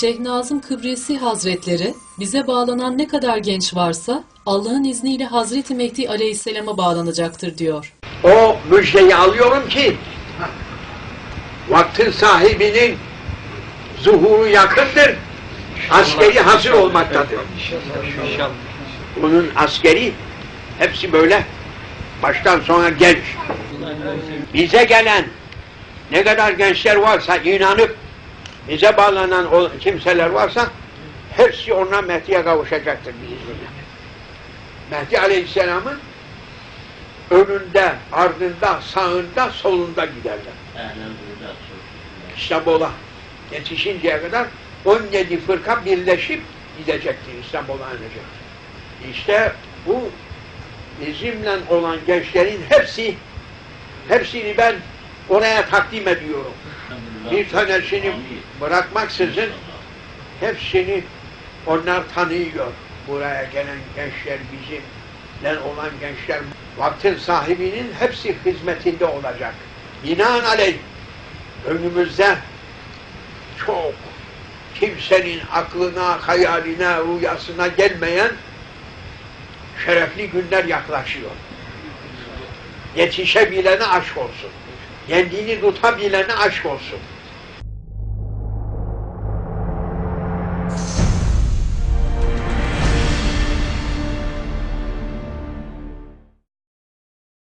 Şeyh Nazım Kıbrisi Hazretleri bize bağlanan ne kadar genç varsa Allah'ın izniyle Hazreti Mehdi Aleyhisselam'a bağlanacaktır diyor. O müjdeyi alıyorum ki vaktin sahibinin zuhuru yakındır. Askeri hazır olmaktadır. Bunun askeri hepsi böyle baştan sona genç. Bize gelen ne kadar gençler varsa inanıp bize bağlanan o kimseler varsa hepsi onunla Mehdi'ye kavuşacaktır biiznillah. Mehdi Aleyhisselam'ın önünde, ardında, sağında, solunda giderler. İstanbul'a yetişinceye kadar 17 fırka birleşip gidecektir, İstanbul'a inecek. İşte bu bizimle olan gençlerin hepsi, hepsini ben oraya takdim ediyorum. Bir tanesini bırakmaksızın hepsini onlar tanıyor. Buraya gelen gençler bizimle olan gençler vaktin sahibinin hepsi hizmetinde olacak. Binaenaleyh önümüzde çok kimsenin aklına, hayaline, rüyasına gelmeyen şerefli günler yaklaşıyor. Yetişebilene aşk olsun. Kendini tutabilene aşk olsun.